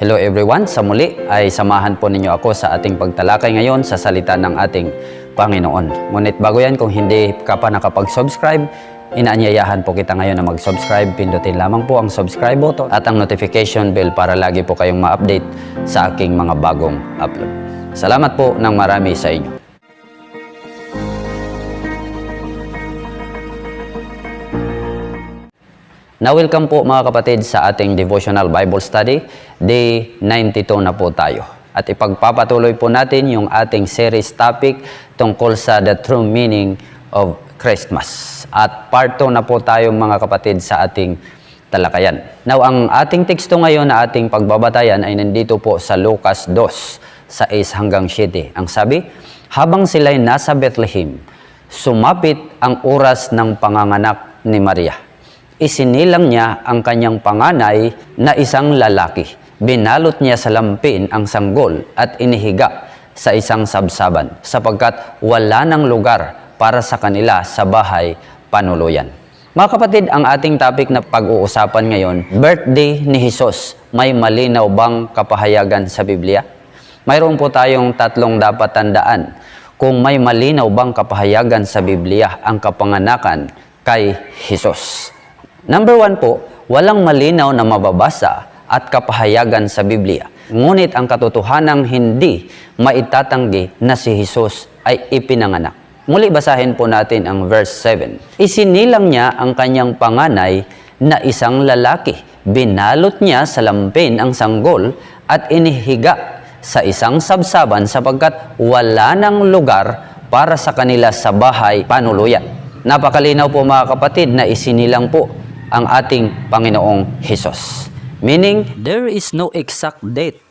Hello everyone, sa muli ay samahan po ninyo ako sa ating pagtalakay ngayon sa salita ng ating Panginoon. Ngunit bago yan, kung hindi ka pa nakapag-subscribe, inaanyayahan po kita ngayon na mag-subscribe. Pindutin lamang po ang subscribe button at ang notification bell para lagi po kayong ma-update sa aking mga bagong upload. Salamat po ng marami sa inyo. Na welcome po mga kapatid sa ating devotional Bible study. Day 92 na po tayo. At ipagpapatuloy po natin yung ating series topic tungkol sa the true meaning of Christmas. At part 2 na po tayo mga kapatid sa ating talakayan. Now, ang ating teksto ngayon na ating pagbabatayan ay nandito po sa Lucas 2, sa 6 hanggang 7. Ang sabi, habang sila'y nasa Bethlehem, sumapit ang oras ng panganganak ni Maria isinilang niya ang kanyang panganay na isang lalaki. Binalot niya sa lampin ang sanggol at inihiga sa isang sabsaban sapagkat wala ng lugar para sa kanila sa bahay panuluyan. Mga kapatid, ang ating topic na pag-uusapan ngayon, birthday ni Jesus. May malinaw bang kapahayagan sa Biblia? Mayroon po tayong tatlong dapat tandaan kung may malinaw bang kapahayagan sa Biblia ang kapanganakan kay Jesus. Number one po, walang malinaw na mababasa at kapahayagan sa Biblia. Ngunit ang katotohanang hindi maitatanggi na si Jesus ay ipinanganak. Muli basahin po natin ang verse 7. Isinilang niya ang kanyang panganay na isang lalaki. Binalot niya sa lampin ang sanggol at inihiga sa isang sabsaban sapagkat wala ng lugar para sa kanila sa bahay panuluyan. Napakalinaw po mga kapatid na isinilang po ang ating Panginoong Hesus. Meaning, there is no exact date,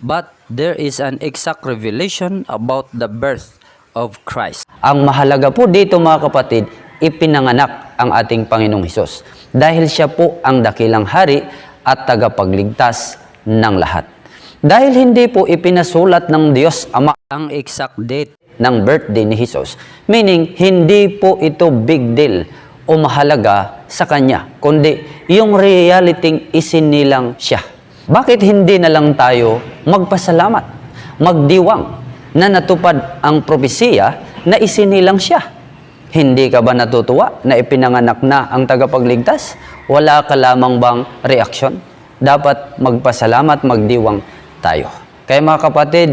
but there is an exact revelation about the birth of Christ. Ang mahalaga po dito mga kapatid, ipinanganak ang ating Panginoong Hesus dahil siya po ang dakilang hari at tagapagligtas ng lahat. Dahil hindi po ipinasulat ng Diyos Ama ang exact date ng birthday ni Jesus, meaning hindi po ito big deal o mahalaga sa Kanya, kundi yung reality isinilang siya. Bakit hindi na lang tayo magpasalamat, magdiwang na natupad ang propesiya na isinilang siya? Hindi ka ba natutuwa na ipinanganak na ang tagapagligtas? Wala ka lamang bang reaksyon? Dapat magpasalamat, magdiwang tayo. Kaya mga kapatid,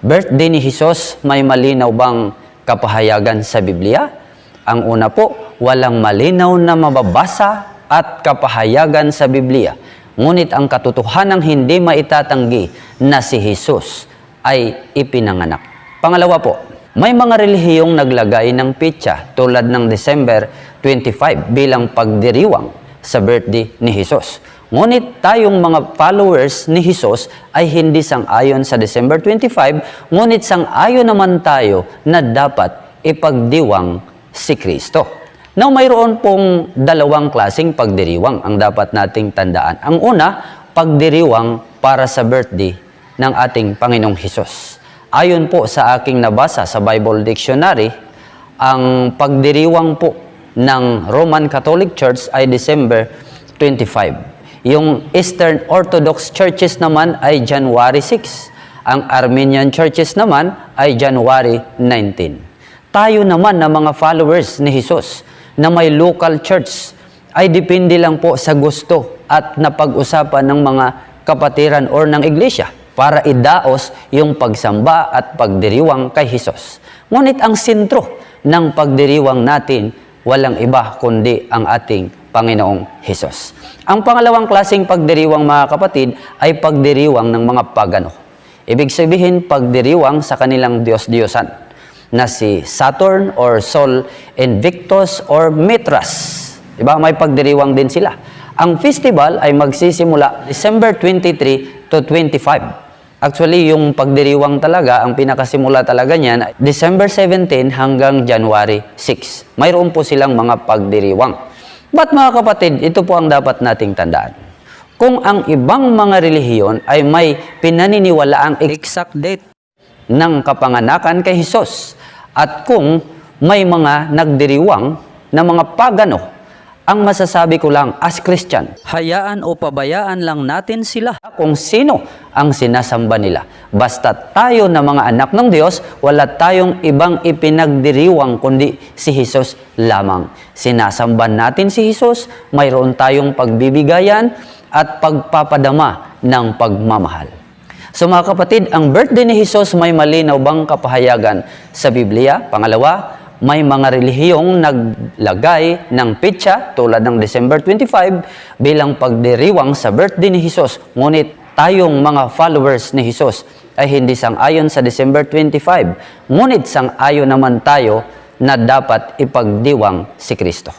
birthday ni Jesus, may malinaw bang kapahayagan sa Biblia? Ang una po, walang malinaw na mababasa at kapahayagan sa Biblia. Ngunit ang katotohanang hindi maitatanggi na si Jesus ay ipinanganak. Pangalawa po, may mga relihiyong naglagay ng pitsa tulad ng December 25 bilang pagdiriwang sa birthday ni Jesus. Ngunit tayong mga followers ni Jesus ay hindi sang-ayon sa December 25, ngunit sang-ayon naman tayo na dapat ipagdiwang si Kristo. Now, mayroon pong dalawang klasing pagdiriwang ang dapat nating tandaan. Ang una, pagdiriwang para sa birthday ng ating Panginoong Hesus. Ayon po sa aking nabasa sa Bible Dictionary, ang pagdiriwang po ng Roman Catholic Church ay December 25. Yung Eastern Orthodox Churches naman ay January 6. Ang Armenian Churches naman ay January 19. Tayo naman na mga followers ni Jesus na may local church ay depende lang po sa gusto at napag-usapan ng mga kapatiran or ng iglesia para idaos yung pagsamba at pagdiriwang kay Jesus. Ngunit ang sentro ng pagdiriwang natin walang iba kundi ang ating Panginoong Hesus. Ang pangalawang klaseng pagdiriwang mga kapatid ay pagdiriwang ng mga pagano. Ibig sabihin pagdiriwang sa kanilang Diyos-Diyosan na si Saturn or Sol Invictus or Mithras. Diba? May pagdiriwang din sila. Ang festival ay magsisimula December 23 to 25. Actually, yung pagdiriwang talaga, ang pinakasimula talaga niyan, December 17 hanggang January 6. Mayroon po silang mga pagdiriwang. But mga kapatid, ito po ang dapat nating tandaan. Kung ang ibang mga relihiyon ay may pinaniniwala ang exact date ng kapanganakan kay Jesus at kung may mga nagdiriwang na mga pagano Ang masasabi ko lang as Christian, hayaan o pabayaan lang natin sila kung sino ang sinasamba nila. Basta tayo na mga anak ng Diyos, wala tayong ibang ipinagdiriwang kundi si Jesus lamang. Sinasamba natin si Jesus, mayroon tayong pagbibigayan at pagpapadama ng pagmamahal. So mga kapatid, ang birthday ni Jesus may malinaw bang kapahayagan sa Biblia? Pangalawa, may mga relihiyong naglagay ng pitsa tulad ng December 25 bilang pagdiriwang sa birthday ni Jesus. Ngunit tayong mga followers ni Jesus ay hindi sang-ayon sa December 25. Ngunit sang-ayon naman tayo na dapat ipagdiwang si Kristo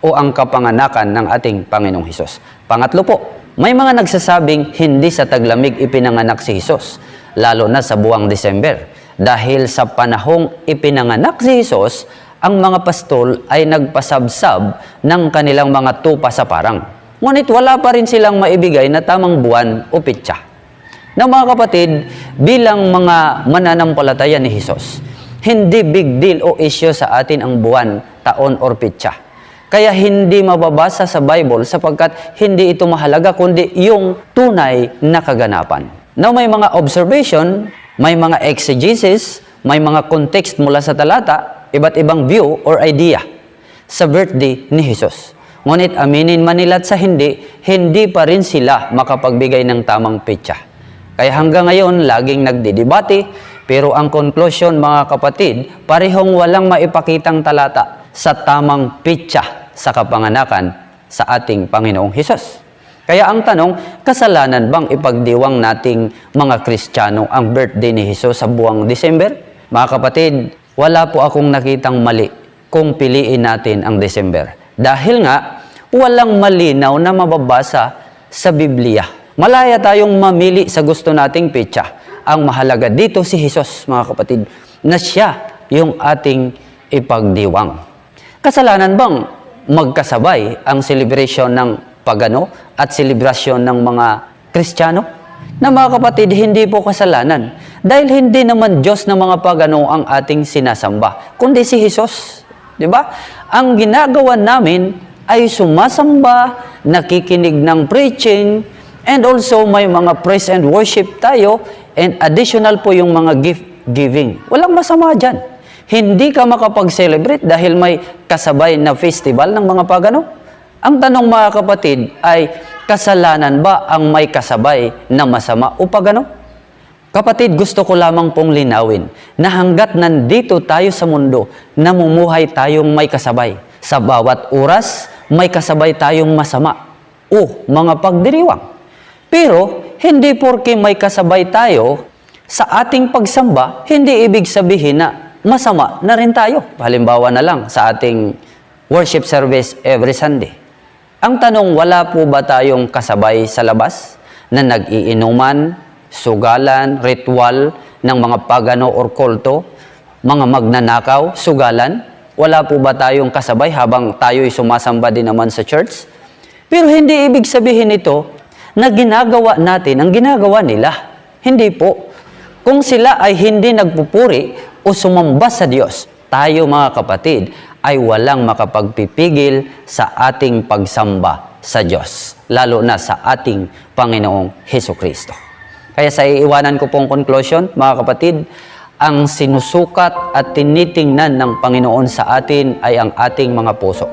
o ang kapanganakan ng ating Panginoong Hesus. Pangatlo po, may mga nagsasabing hindi sa taglamig ipinanganak si Hesus, lalo na sa buwang December. Dahil sa panahong ipinanganak si Hesus, ang mga pastol ay nagpasabsab ng kanilang mga tupa sa parang. Ngunit wala pa rin silang maibigay na tamang buwan o pitsa. Na mga kapatid, bilang mga mananampalataya ni Hesus, hindi big deal o issue sa atin ang buwan, taon or pitsa. Kaya hindi mababasa sa Bible sapagkat hindi ito mahalaga kundi yung tunay na kaganapan. Now may mga observation, may mga exegesis, may mga context mula sa talata, iba't ibang view or idea sa birthday ni Jesus. Ngunit aminin man nila sa hindi, hindi pa rin sila makapagbigay ng tamang pitsa. Kaya hanggang ngayon, laging nagdidebate, pero ang conclusion mga kapatid, parehong walang maipakitang talata sa tamang pitsa sa kapanganakan sa ating Panginoong Hesus. Kaya ang tanong, kasalanan bang ipagdiwang nating mga Kristiyano ang birthday ni Hesus sa buwang December? Mga kapatid, wala po akong nakitang mali kung piliin natin ang December. Dahil nga, walang malinaw na mababasa sa Biblia. Malaya tayong mamili sa gusto nating pitsa. Ang mahalaga dito si Jesus, mga kapatid, na siya yung ating ipagdiwang. Kasalanan bang magkasabay ang celebration ng pagano at selebrasyon ng mga Kristiyano? Na mga kapatid, hindi po kasalanan. Dahil hindi naman Diyos ng mga pagano ang ating sinasamba, kundi si Jesus. Di ba? Ang ginagawa namin ay sumasamba, nakikinig ng preaching, and also may mga praise and worship tayo, and additional po yung mga gift giving. Walang masama dyan. Hindi ka makapag-celebrate dahil may kasabay na festival ng mga pagano. Ang tanong mga kapatid ay, kasalanan ba ang may kasabay na masama o pagano? Kapatid, gusto ko lamang pong linawin na hanggat nandito tayo sa mundo, namumuhay tayong may kasabay. Sa bawat oras, may kasabay tayong masama o mga pagdiriwang. Pero, hindi porke may kasabay tayo sa ating pagsamba, hindi ibig sabihin na masama na rin tayo. Halimbawa na lang sa ating worship service every Sunday. Ang tanong, wala po ba tayong kasabay sa labas na nag-iinuman, sugalan, ritual ng mga pagano or kulto, mga magnanakaw, sugalan? Wala po ba tayong kasabay habang tayo'y sumasamba din naman sa church? Pero hindi ibig sabihin ito na ginagawa natin ang ginagawa nila. Hindi po. Kung sila ay hindi nagpupuri o sumamba sa Diyos, tayo mga kapatid ay walang makapagpipigil sa ating pagsamba sa Diyos, lalo na sa ating Panginoong Heso Kristo. Kaya sa iiwanan ko pong conclusion, mga kapatid, ang sinusukat at tinitingnan ng Panginoon sa atin ay ang ating mga puso.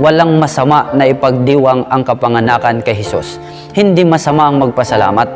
Walang masama na ipagdiwang ang kapanganakan kay Jesus. Hindi masama ang magpasalamat.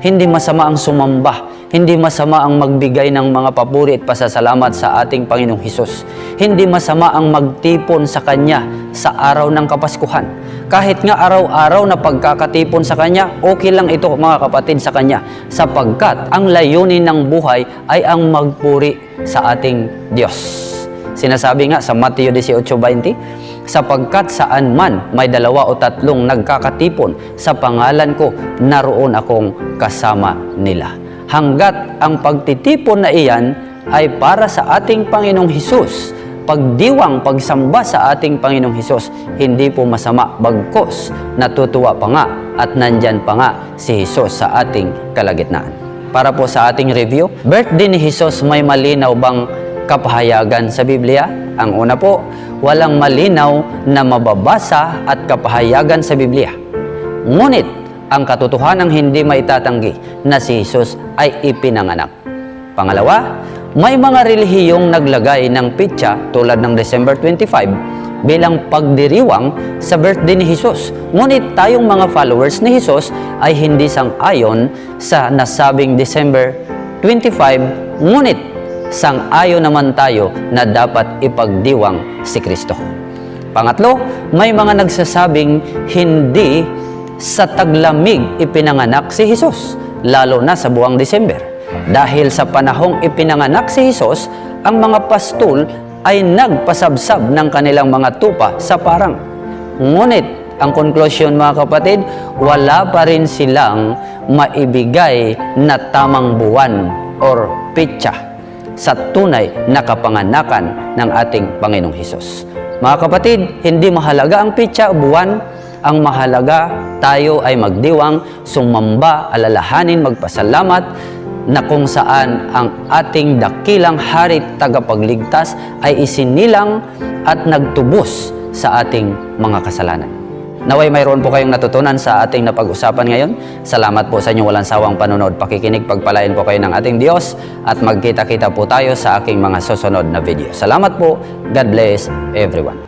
Hindi masama ang sumamba. Hindi masama ang magbigay ng mga papuri at pasasalamat sa ating Panginoong Hesus. Hindi masama ang magtipon sa Kanya sa araw ng Kapaskuhan. Kahit nga araw-araw na pagkakatipon sa Kanya, okay lang ito mga kapatid sa Kanya. Sapagkat ang layunin ng buhay ay ang magpuri sa ating Diyos. Sinasabi nga sa Mateo 18.20, sapagkat saan man may dalawa o tatlong nagkakatipon sa pangalan ko, naroon akong kasama nila. Hanggat ang pagtitipon na iyan ay para sa ating Panginoong Hesus, pagdiwang, pagsamba sa ating Panginoong Hesus, hindi po masama bagkos, natutuwa pa nga at nandyan pa nga si Hesus sa ating kalagitnaan. Para po sa ating review, birthday ni Hesus may malinaw bang kapahayagan sa Biblia? Ang una po, walang malinaw na mababasa at kapahayagan sa Biblia. Ngunit, ang katotohanang hindi maitatanggi na si Jesus ay ipinanganak. Pangalawa, may mga relihiyong naglagay ng pitsa tulad ng December 25 bilang pagdiriwang sa birthday ni Jesus. Ngunit tayong mga followers ni Jesus ay hindi sang-ayon sa nasabing December 25, ngunit sang-ayon naman tayo na dapat ipagdiwang si Kristo. Pangatlo, may mga nagsasabing hindi sa taglamig ipinanganak si Jesus, lalo na sa buwang December. Dahil sa panahong ipinanganak si Jesus, ang mga pastol ay nagpasabsab ng kanilang mga tupa sa parang. Ngunit, ang konklusyon mga kapatid, wala pa rin silang maibigay na tamang buwan or pitsa sa tunay na kapanganakan ng ating Panginoong Hesus. Mga kapatid, hindi mahalaga ang pitsa buwan. Ang mahalaga, tayo ay magdiwang, sumamba, alalahanin, magpasalamat na kung saan ang ating dakilang hari tagapagligtas ay isinilang at nagtubos sa ating mga kasalanan. Naway mayroon po kayong natutunan sa ating napag-usapan ngayon. Salamat po sa inyong walang sawang panonood, pakikinig, pagpalain po kayo ng ating Diyos at magkita-kita po tayo sa aking mga susunod na video. Salamat po. God bless everyone.